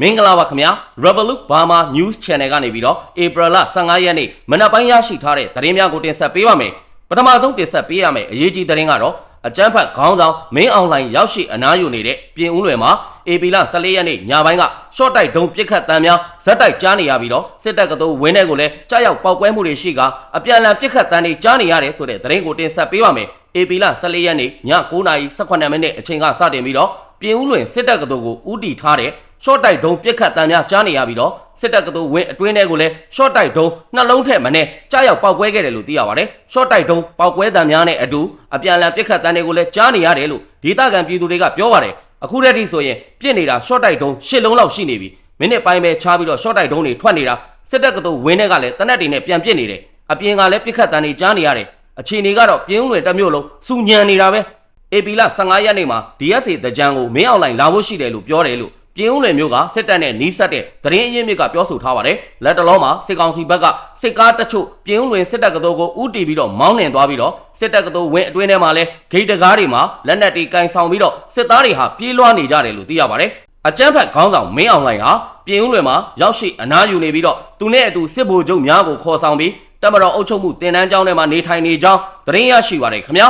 မင်္ဂလာပါခင်ဗျာ Revolut Burma News Channel ကနေပြီးတော့ April လ15ရက်နေ့မနက်ပိုင်းရရှိထားတဲ့သတင်းများကိုတင်ဆက်ပေးပါမယ်ပထမဆုံးတင်ဆက်ပေးရမယ့်အရေးကြီးသတင်းကတော့အကြမ်းဖက်ခေါင်းဆောင်မင်းအောင်လှိုင်ရောက်ရှိအနားယူနေတဲ့ပြင်ဦးလွယ်မှာ AP လ14ရက်နေ့ညပိုင်းက short တိုက်ဒုံပစ်ခတ်တမ်းများဇက်တိုက်ကြားနေရပြီးတော့စစ်တပ်ကတူဝင်းတဲ့ကိုလည်းကြားရောက်ပောက်ကွဲမှုတွေရှိကအပြန်အလှန်ပစ်ခတ်တမ်းတွေကြားနေရတယ်ဆိုတဲ့သတင်းကိုတင်ဆက်ပေးပါမယ် AP လ14ရက်နေ့ည9:18မိနစ်အချိန်ကစတင်ပြီးတော့ပြင်ဦးလွင်စစ်တပ်ကတူကိုဥတီထားတဲ့ short တိုက်ဒုံပြစ်ခတ်တမ်းများကြားနေရပြီးတော့စစ်တပ်ကတူဝင်းအတွင်းထဲကိုလည်း short တိုက်ဒုံနှလုံးထက်မနဲ့ကြားရောက်ပောက်ကွဲခဲ့တယ်လို့သိရပါတယ်။ short တိုက်ဒုံပောက်ကွဲတမ်းများနဲ့အတူအပြန်အလှန်ပြစ်ခတ်တမ်းတွေကိုလည်းကြားနေရတယ်လို့ဒေသခံပြည်သူတွေကပြောပါတယ်။အခုတည်းကဆိုရင်ပြစ်နေတာ short တိုက်ဒုံရှစ်လုံးလောက်ရှိနေပြီ။မိနစ်ပိုင်းပဲချားပြီးတော့ short တိုက်ဒုံတွေထွက်နေတာစစ်တပ်ကတူဝင်းထဲကလည်းတနက်တွေနဲ့ပြန်ပြစ်နေတယ်။အပြင်ကလည်းပြစ်ခတ်တမ်းတွေကြားနေရတယ်။အခြေအနေကတော့ပြင်းဦးလွင်တစ်မျိုးလုံးစူညံနေတာပဲ။ AP လ15ရက်နေ့မှာ DSA တကြံကိုမင်းအောင်လိုင်လာဖို့ရှိတယ်လို့ပြောတယ်လို့ ပြင်းဦးလွင်မျိုးကစစ်တပ်နဲ့နီးစပ်တဲ့သတင်းအရင်းမြစ်ကပြောဆိုထားပါတယ်။လက်တလုံးမှာစစ်ကောင်စီဘက်ကစစ်ကားတချို့ပြင်းဦးလွင်စစ်တပ်ကတော်ကိုဥတီပြီးတော့မောင်းနှင်သွားပြီးတော့စစ်တပ်ကတော်ဝင်းအတွင်းထဲမှာလဲဂိတ်တကားတွေမှာလက်နက်တွေကင်ဆောင်ပြီးတော့စစ်သားတွေဟာပြေးလွှားနေကြတယ်လို့သိရပါတယ်။အကြမ်းဖက်ခေါင်းဆောင်မင်းအောင်လှိုင်ဟာပြင်ဦးလွင်မှာရောက်ရှိအနားယူနေပြီးတော့သူနဲ့အတူစစ်ဗိုလ်ချုပ်များကိုခေါ်ဆောင်ပြီးတမတော်အုပ်ချုပ်မှုတင်နန်းကျောင်းထဲမှာနေထိုင်နေကြောင်းသတင်းရရှိပါတယ်ခင်ဗျာ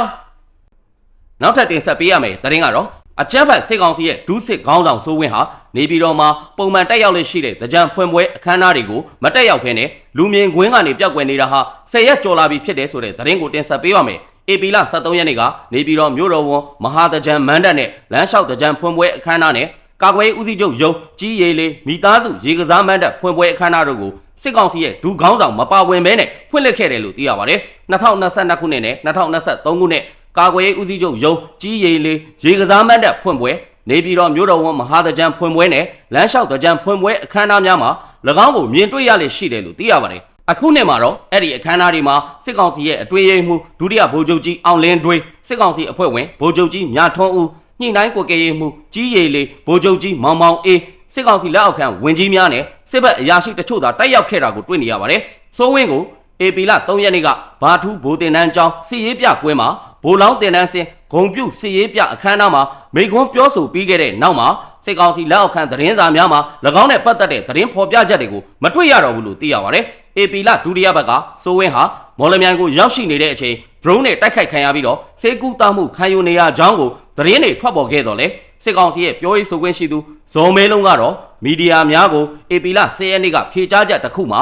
နောက်ထပ်တင်ဆက်ပေးရမယ်သတင်းကတော့ အကြမ်းဖက်စစ်ကောင်စီရဲ့ဒုစစ်ခေါင်းဆောင်စိုးဝင်းဟာနေပြည်တော်မှာပုံမှန်တက်ရောက်လက်ရှိတဲ့တကြံဖွင့်ပွဲအခမ်းအနားတွေကိုမတက်ရောက်ဖ ೇನೆ လူမြင်ကွင်းကနေပြောက်ကွယ်နေတာဟာဆယ်ရက်ကျော်လာပြီဖြစ်တယ်ဆိုတဲ့သတင်းကိုတင်ဆက်ပေးပါမယ်။ AP လ23ရက်နေ့ကနေပြည်တော်မြို့တော်ဝန်မဟာတကြံမန်းတပ်နဲ့လမ်းလျှောက်တကြံဖွင့်ပွဲအခမ်းအနားနဲ့ကာကွယ်ဦးစီးချုပ်ရုံးကြီးရီလေးမိသားစုရေကစားမန်းတပ်ဖွင့်ပွဲအခမ်းအနားတို့ကိုစစ်ကောင်စီရဲ့ဒူခေါင်းဆောင်မပါဝင်ဘဲနဲ့ဖွင့်လှစ်ခဲ့တယ်လို့သိရပါတယ်။2022ခုနှစ်နဲ့2023ခုနှစ် ကာကွယ်ရေးဦးစီးချုပ်ရုံးကြီးရီလေးရေကစားမန်းတပ်ဖွင့်ပွဲနေပြည်တော်မြို့တော်ဝန်မဟာတကြံဖွင့်ပွဲနဲ့လမ်းလျှောက်တကြံဖွင့်ပွဲအခမ်းအနားများမှာ၎င်းကိုမြင်တွေ့ရလေရှိတယ်လို့သိရပါတယ်။အခုနှစ်မှာတော့အဲ့ဒီအခမ်းအနားတွေမှာစစ်ကောင်စီရဲ့အတွေ့အကြုံမှုဒုတိယဗိုလ်ချုပ်ကြီးအောင်လင်းတွေးစစ်ကောင်စီအဖွဲ့ဝင်ဗိုလ်ချုပ်ကြီးမြထွန်းဦးညှိနှိုင်းကိုကဲရေးမှုကြီးရီလေးဗိုလ်ချုပ်ကြီးမောင်မောင်အေးစစ်ကောင်စီလက်အောက်ခံဝင်ကြီးများနဲ့စစ်ဘက်အရာရှိတချို့သာတိုက်ရောက်ခဲ့တာကိုတွေ့နေရပါတယ်။စိုးဝင်းကို AP လ3ရက်နေ့ကဘာထူးဘိုးတင်တန်းကျောင်းစီရေးပြကွင်းမှာ ဘိုးလောင်းတင်တန်းစင်ဂုံပြုတ်စီရေးပြအခမ်းအနားမှာမိခွန်းပြောဆိုပြီးခဲ့တဲ့နောက်မှာစစ်ကောင်စီလက်အောက်ခံသတင်းစာများမှာ၎င်းနဲ့ပတ်သက်တဲ့သတင်းဖော်ပြချက်တွေကိုမတွေ့ရတော့ဘူးလို့သိရပါတယ်။ AP လဒုတိယဘက်ကစိုးဝင်းဟာမော်လမြိုင်ကိုရောက်ရှိနေတဲ့အချိန် drone နဲ့တိုက်ခိုက်ခံရပြီးတော့စေကူတာမှုခံယူနေရကြောင်းကိုသတင်းတွေထွက်ပေါ်ခဲ့တော့လေစစ်ကောင်စီရဲ့ပြောရေးဆိုခွင့်ရှိသူဇော်မဲလုံးကတော့မီဒီယာများကို AP လ10ရက်နေ့ကဖြေကြားချက်တစ်ခုမှာ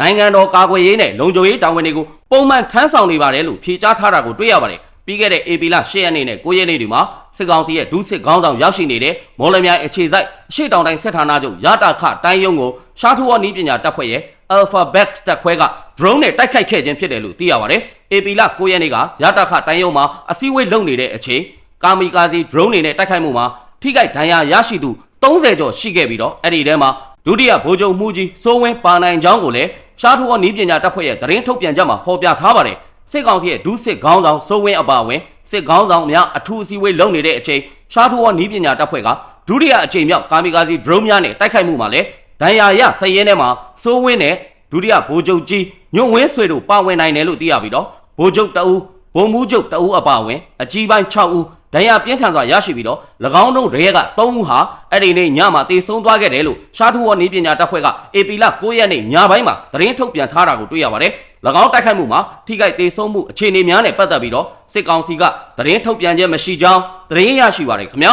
နိုင်ငံတော်ကာကွယ်ရေးနဲ့လုံခြုံရေးတာဝန်တွေကိုပုံမှန်ထမ်းဆောင်နေပါတယ်လို့ဖြေကြားထားတာကိုတွေ့ရပါတယ် ပြီးခဲ့တဲ့ AP လ10ရက်နေ့နဲ့9ရက်နေ့တွေမှာစစ်ကောင်စီရဲ့ဒုစစ်ခေါင်းဆောင်ရောက်ရှိနေတဲ့မော်လမြိုင်အခြေစိုက်အရှိတောင်တိုင်းစစ်ဌာနချုပ်ရတာခတိုင်းရုံးကိုရှားထူဝနီးပညာတပ်ဖွဲ့ရဲ့ Alpha Back တပ်ခွဲက drone နဲ့တိုက်ခိုက်ခဲ့ခြင်းဖြစ်တယ်လို့သိရပါတယ်။ AP လ9ရက်နေ့ကရတာခတိုင်းရုံးမှာအစည်းအဝေးလုပ်နေတဲ့အချိန်ကာမီကာစီ drone တွေနဲ့တိုက်ခိုက်မှုမှာထိခိုက်ဒဏ်ရာရရှိသူ30ကျော်ရှိခဲ့ပြီးတော့အဲ့ဒီထဲမှာဒုတိယဗိုလ်ချုပ်မှုကြီးစိုးဝင်းပါနိုင်ချောင်းကိုလည်းရှားထူဝနီးပညာတပ်ဖွဲ့ရဲ့သတင်းထုတ်ပြန်ချက်မှာဖော်ပြထားပါတယ်။ စစ်ကောင်စီရဲ့ဒုစစ်ခေါင်းဆောင်စိုးဝင်းအပါအဝင်စစ်ခေါင်းဆောင်များအထူးအစည်းအဝေးလုပ်နေတဲ့အချိန်ရှားထူဝနီးပညာတပ်ဖွဲ့ကဒုတိယအကြိမ်မြောက်ကာမီကာစီ drone များနဲ့တိုက်ခိုက်မှုမှာလည်းဒဏ်ရာရစရဲထဲမှာစိုးဝင်းနဲ့ဒုတိယဗိုလ်ချုပ်ကြီးညွန့်ဝင်းဆွေတို့ပါဝင်နိုင်တယ်လို့သိရပြီးတော့ဗိုလ်ချုပ်တအူးဗိုလ်မှူးချုပ်တအူးအပါအဝင်အကြီးပိုင်း6ဦးဒဏ်ရာပြင်းထန်စွာရရှိပြီးတော့၎င်းတို့ရဲက3ဦးဟာအဲ့ဒီနေ့ညမှာတေဆုံးသွားခဲ့တယ်လို့ရှားထူဝနီးပညာတပ်ဖွဲ့က AP လ9ရက်နေ့ညပိုင်းမှာသတင်းထုတ်ပြန်ထားတာကိုတွေ့ရပါတယ်။၎ င်းတိုက်ခိုက်မှုမှာထိခိုက်တေဆုံးမှုအခြေအနေများနဲ့ပတ်သက်ပြီးတော့စစ်ကောင်စီကသတင်းထုတ်ပြန်ခြင်းမရှိကြောင်းသတင်းရရှိပါတယ်ခင်ဗျာ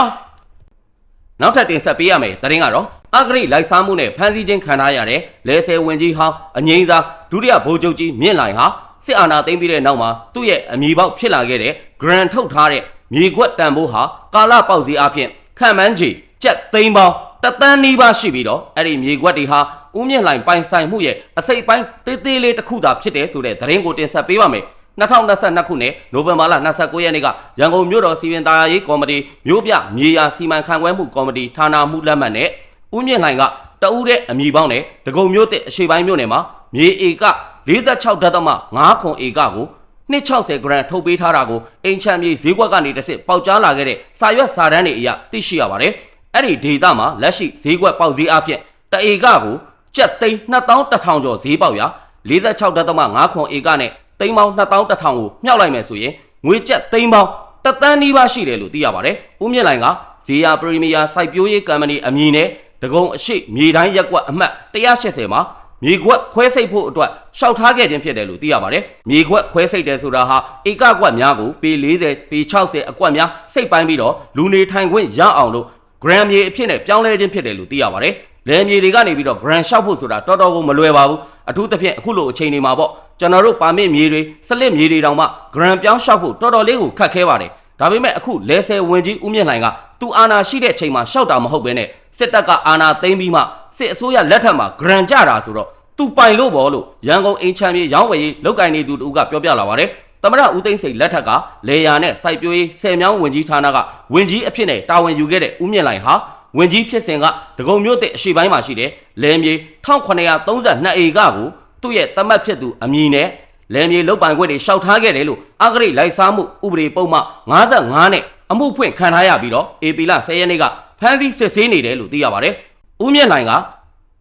။နောက်ထပ်တင်ဆက်ပေးရမယ်သတင်းကတော့အဂရိလိုက်စားမှုနဲ့ဖမ်းဆီးခြင်းခံထားရတဲ့လဲဆယ်ဝင်ကြီးဟောင်းအငိမ့်စားဒုတိယဗိုလ်ချုပ်ကြီးမြင့်လိုင်ဟာစစ်အာဏာသိမ်းပြီးတဲ့နောက်မှာသူ့ရဲ့အမည်ပေါက်ဖြစ်လာခဲ့တဲ့ Grand ထုတ်ထားတဲ့မြေခွက်တန်ဖိုးဟာကာလပေါက်စီအဖြစ်ခံမှန်းချေကြက်သိန်းပေါင်းတသန်းနီးပါးရှိပြီးတော့အဲ့ဒီမြေခွက်တွေဟာ ဦးမြင့်လှိုင်ပိုင်ဆိုင်မှုရဲ့အစိပ်ပိုင်းသေးသေးလေးတစ်ခုသာဖြစ်တယ်ဆိုတဲ့သတင်းကိုတင်ဆက်ပေးပါမယ်2022ခုနှစ်နိုဝင်ဘာလ29ရက်နေ့ကရန်ကုန်မြို့တော်စီရင်သားရေးကော်မတီမြို့ပြမြေယာစီမံခန့်ခွဲမှုကော်မတီဌာနမှုလက်မှတ်နဲ့ဦးမြင့်လှိုင်ကတအူးတဲ့အမည်ပေါင်းနဲ့ဒဂုံမြို့တဲ့အရှိပိုင်းမြို့နယ်မှာမြေဧက46.5ခွန်ဧကကို260 gram ထုတ်ပေးထားတာကိုအိမ်ချမ်းမြေဈေးကွက်ကနေတစ်စစ်ပေါက်ကြားလာခဲ့တဲ့စာရွက်စာတမ်းတွေအရသိရှိရပါတယ်။အဲ့ဒီဒေတာမှာလက်ရှိဈေးကွက်ပေါက်ဈေးအဖြစ်တဧကကို ကျပ်သိန်း2100ကျော်ဈေးပေါက်ရာ46.5ခွန်ဧကနဲ့သိန်းပေါင်း2100ကိုမြှောက်လိုက်မယ်ဆိုရင်ငွေကျပ်သိန်းပေါင်းတသန်းနီးပါးရှိတယ်လို့သိရပါတယ်။ဦးမြင့်လိုင်ကဇေယျပရီမီယာစိုက်ပျိုးရေးကုမ္ပဏီအမည်နဲ့ဒဂုံအရှိမြေတိုင်းရက်ကွက်အမှတ်180မှာမြေခွက်ခွဲစိတ်ဖို့အတွက်ရှောက်ထားခဲ့ခြင်းဖြစ်တယ်လို့သိရပါတယ်။မြေခွက်ခွဲစိတ်တယ်ဆိုတာဟာဧကကွက်များကိုပေ40ပေ60အကွက်များစိတ်ပိုင်းပြီးတော့လူနေထိုင်ခွင့်ရအောင်လို့ gram မြေအဖြစ်နဲ့ပြောင်းလဲခြင်းဖြစ်တယ်လို့သိရပါတယ်။ လယ်မြေတွေကနေပြီးတော့ gram ရှောက်ဖို့ဆိုတာတော်တော်ကိုမလွယ်ပါဘူး။အထူးသဖြင့်အခုလိုအချိန်တွေမှာပေါ့ကျွန်တော်တို့ပါမစ်မြေတွေစလစ်မြေတွေတောင်မှ gram ပြောင်းရှောက်ဖို့တော်တော်လေးကိုခက်ခဲပါတယ်။ဒါပေမဲ့အခုလဲဆယ်ဝင်ကြီးဦးမြင့်လှိုင်ကသူအာဏာရှိတဲ့ချိန်မှာရှောက်တာမဟုတ်ဘဲနဲ့စစ်တပ်ကအာဏာသိမ်းပြီးမှစစ်အစိုးရလက်ထက်မှာ gram ကြတာဆိုတော့သူပိုင်လို့ဘောလို့ရန်ကုန်အင်ချမ်းမြေရောင်းဝယ်ရေးလောက်ကင်နေသူတို့ကပြောပြလာပါတယ်။သမရဦးသိန်းစိန်လက်ထက်ကလေယာနဲ့စိုက်ပျိုးရေးဆယ်မြောင်းဝင်ကြီးဌာနကဝင်ကြီးအဖြစ်နဲ့တာဝန်ယူခဲ့တဲ့ဦးမြင့်လှိုင်ဟာ ဝင်ကြီးဖြစ်စဉ်ကဒဂုံမြို့တဲ့အရှိပိုင်းမှာရှိတဲ့လယ်မြေ1932ဧကကိုသူ့ရဲ့တမတ်ဖြစ်သူအမည်နဲ့လယ်မြေလုတ်ပိုင်ခွင့်တွေရှောက်ထားခဲ့တယ်လို့အဂရိလိုက်စားမှုဥပဒေပုံမှ55နဲ့အမှုဖွင့်ခံထားရပြီးတော့အေပီလာ10ရက်နေ့ကဖမ်းဆီးစစ်ဆေးနေတယ်လို့သိရပါတယ်။ဦးမြင့်လှိုင်က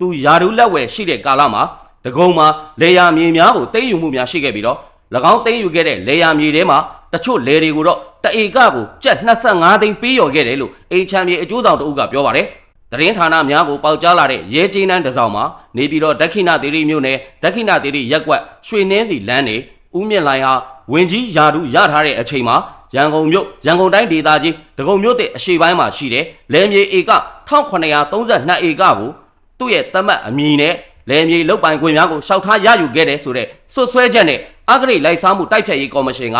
သူယာဒူးလက်ဝယ်ရှိတဲ့ကာလမှာဒဂုံမှာလေယာမြေများကိုတိမ့်ယူမှုများရှိခဲ့ပြီးတော့၎င်းတိမ့်ယူခဲ့တဲ့လေယာမြေထဲမှာတချို့လေတွေကိုတော့ တအေကကိုကျပ်25သိန်းပေးရော်ခဲ့တယ်လို့အိမ်ချမ်းမြေအကျိုးဆောင်တအုပ်ကပြောပါတယ်။သတင်းဌာနများကိုပေါက်ကြားလာတဲ့ရဲကျင်းတန်းတစ်စောင်မှာနေပြီးတော့ဒက္ခိဏသီရိမြို့နယ်ဒက္ခိဏသီရိရက်ကွက်ရွှေနှင်းစီလမ်းနေဦးမြင့်လိုင်ဟာဝင်ကြီးယာဒူရထားတဲ့အချိန်မှာရန်ကုန်မြို့ရန်ကုန်တိုင်းဒေသကြီးဒဂုံမြို့တဲ့အရှိပိုင်းမှာရှိတဲ့လယ်မြေဧက1932ဧကကိုသူ့ရဲ့တမတ်အမည်နဲ့လယ်မြေလုတ်ပိုင်ခွင့်များကိုရှောက်ထားရယူခဲ့တယ်ဆိုတဲ့ဆွဆွဲချက်နဲ့အဂရိလိုက်စားမှုတိုက်ဖြတ်ရေးကော်မရှင်က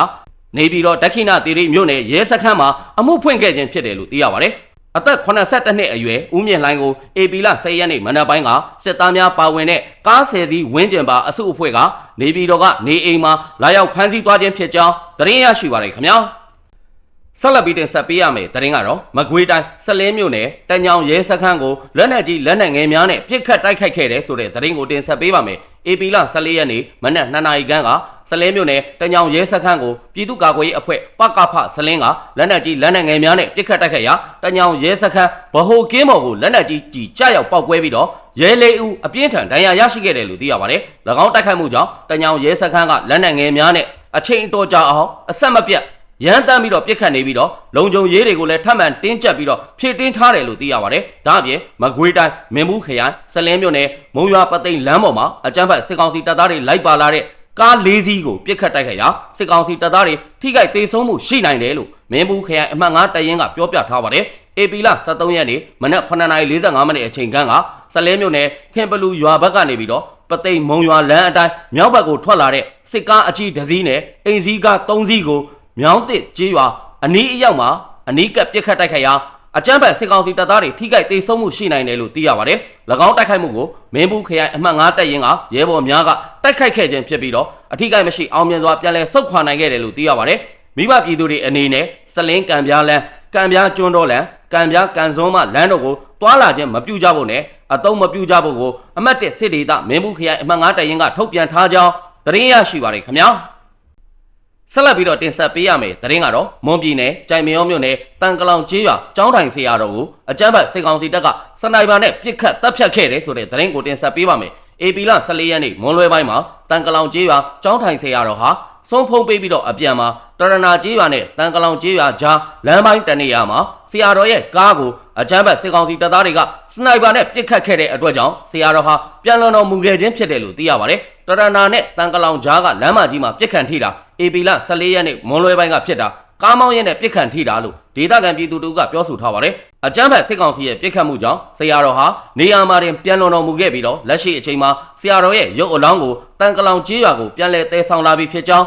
နေပြီးတော့ဒက္ခိဏသီရိမြို့နယ်ရဲစခန်းမှာအမှုဖွင့်ခဲ့ခြင်းဖြစ်တယ်လို့သိရပါတယ်။အသက်82နှစ်အရွယ်ဦးမြင့်လှိုင်းကိုအေပီလာ10ရက်နေ့မနက်ပိုင်းကစစ်သားများပါဝင်တဲ့ကားဆယ်စီးဝင်းကျင်ပါအစုအဖွဲ့ကနေပြည်တော်ကနေအိမ်မှာလာရောက်ဖမ်းဆီးသွားခြင်းဖြစ်ကြောင်းသတင်းရရှိပါရခင်ဗျာ။ ဆက်လက်ပြီးတင်ဆက်ပေးရမယ်သတင်းကတော့မကွေးတိုင်းဆက်လင်းမြို့နယ်တညောင်ရဲစခန်းကိုလက်နက်ကြီးလက်နက်ငယ်များနဲ့ပစ်ခတ်တိုက်ခိုက်ခဲ့တဲ့ဆိုတဲ့သတင်းကိုတင်ဆက်ပေးပါမယ်။ AP လ14ရက်နေ့မနက်2နာရီခန့်ကဆက်လင်းမြို့နယ်တညောင်ရဲစခန်းကိုပြည်သူ့ကာကွယ်ရေးအဖွဲ့ပကဖဆလင်းကလက်နက်ကြီးလက်နက်ငယ်များနဲ့ပစ်ခတ်တိုက်ခိုက်ရာတညောင်ရဲစခန်းဗဟိုကင်းမော်ကိုလက်နက်ကြီးကြီးကြရောက်ပောက်ကွဲပြီးတော့ရဲလေးဦးအပြင်းထန်ဒဏ်ရာရရှိခဲ့တယ်လို့သိရပါတယ်။၎င်းတိုက်ခိုက်မှုကြောင့်တညောင်ရဲစခန်းကလက်နက်ငယ်များနဲ့အချိန်အတော်ကြာအောင်အဆက်မပြတ် ရန်တမ်းပြီးတော့ပြစ်ခတ်နေပြီးတော့လုံခြုံရေးတွေကိုလည်းထပ်မံတင်းကျပ်ပြီးတော့ဖြည့်တင်းထားတယ်လို့သိရပါတယ်။ဒါအပြင်မကွေးတိုင်းမင်းဘူးခရိုင်စလင်းမြို့နယ်မုံရွာပသိမ်လမ်းပေါ်မှာအကြမ်းဖက်စစ်ကောင်စီတပ်သားတွေလိုက်ပါလာတဲ့ကားလေးစီးကိုပြစ်ခတ်တိုက်ခိုက်ရာစစ်ကောင်စီတပ်သားတွေထိခိုက်ဒေဆုံးမှုရှိနိုင်တယ်လို့မင်းဘူးခရိုင်အမှတ်9တရင်ကပြောပြထားပါတယ်။ AP လ23ရက်နေ့မနက်9:45မိနစ်အချိန်ခန့်ကစလဲမြို့နယ်ခင်ပလူရွာဘက်ကနေပြီးတော့ပသိမ်မုံရွာလမ်းအတိုင်းမြောက်ဘက်ကိုထွက်လာတဲ့စစ်ကားအကြီးတစ်စီးနဲ့အိမ်စီးကား3စီးကို မြောင်းတစ်ကြေးရွာအနီးအရောက်မှာအနီးကပ်ပြစ်ခတ်တိုက်ခိုက်ရာအကြမ်းဖက်စစ်ကောင်စီတပ်သားတွေထိခိုက်ဒေဆုံးမှုရှိနိုင်တယ်လို့သိရပါတယ်။၎င်းတိုက်ခိုက်မှုကိုမင်းဘူးခရိုင်အမှတ်9တပ်ရင်းကရဲဘော်များကတိုက်ခိုက်ခဲ့ခြင်းဖြစ်ပြီးတော့အထိခိုက်မရှိအောင်မြင်စွာပြန်လည်ဆုတ်ခွာနိုင်ခဲ့တယ်လို့သိရပါတယ်။မိဘပြည်သူတွေအနေနဲ့စလင်းကံပြားလန်းကံပြားကျွန်းတော်လန်းကံပြားကန်စုံးမှလမ်းတော်ကိုတွာလာခြင်းမပြုကြဖို့နဲ့အတုံးမပြုကြဖို့ကိုအမတ်တစ်စစ်ဒေသမင်းဘူးခရိုင်အမှတ်9တပ်ရင်းကထုတ်ပြန်ထားကြောင်းသတင်းရရှိပါတယ်ခင်ဗျာ။ ဆက်လက်ပြီးတော့တင်ဆက်ပေးရမယ်သတင်းကတော့မွန်ပြည်နယ်ကြိုင်မရောမြို့နယ်တန်ကလောင်ကျေးရွာကျောင်းထိုင်ဆရာတော်ကိုအကြမ်းဖက်စစ်ကောင်စီတပ်ကစနိုက်ပါနဲ့ပစ်ခတ်တပ်ဖြတ်ခဲ့တယ်ဆိုတဲ့သတင်းကိုတင်ဆက်ပေးပါမယ်။ AP လ14ရက်နေ့မွန်လွဲပိုင်းမှာတန်ကလောင်ကျေးရွာကျောင်းထိုင်ဆရာတော်ဟာ စုံဖုံးပေးပြီးတော့အပြန်မှာတရနာကျေးရွာနဲ့တန်ကလောင်ကျေးရွာကြားလမ်းပိုင်းတနေရာမှာဆရာတော်ရဲ့ကားကိုအကြမ်းဖက်စစ်ကောင်စီတပ်သားတွေကစနိုက်ပါနဲ့ပစ်ခတ်ခဲ့တဲ့အတွက်ကြောင့်ဆရာတော်ဟာပြန်လွန်တော်မူခဲ့ခြင်းဖြစ်တယ်လို့သိရပါတယ်။တရနာနဲ့တန်ကလောင်ကြားကလမ်းမကြီးမှာပြစ်ခတ်ထိတာ AP လ14ရက်နေ့မွန်လွဲပိုင်းကဖြစ်တာကားမောင်းရဲနဲ့ပြစ်ခတ်ထိတာလို့ဒေသခံပြည်သူတို့ကပြောဆိုထားပါတယ်။အကြမ်းဖက်စစ်ကောင်စီရဲ့ပြစ်ခတ်မှုကြောင့်ဆရာတော်ဟာနေရာမှာတင်ပြန်လွန်တော်မူခဲ့ပြီးတော့လက်ရှိအချိန်မှာဆရာတော်ရဲ့ရုပ်အလောင်းကိုတန်ကလောင်ကျေးရွာကိုပြန်လည်တည်ဆောင်လာပြီးဖြစ်ကြောင်း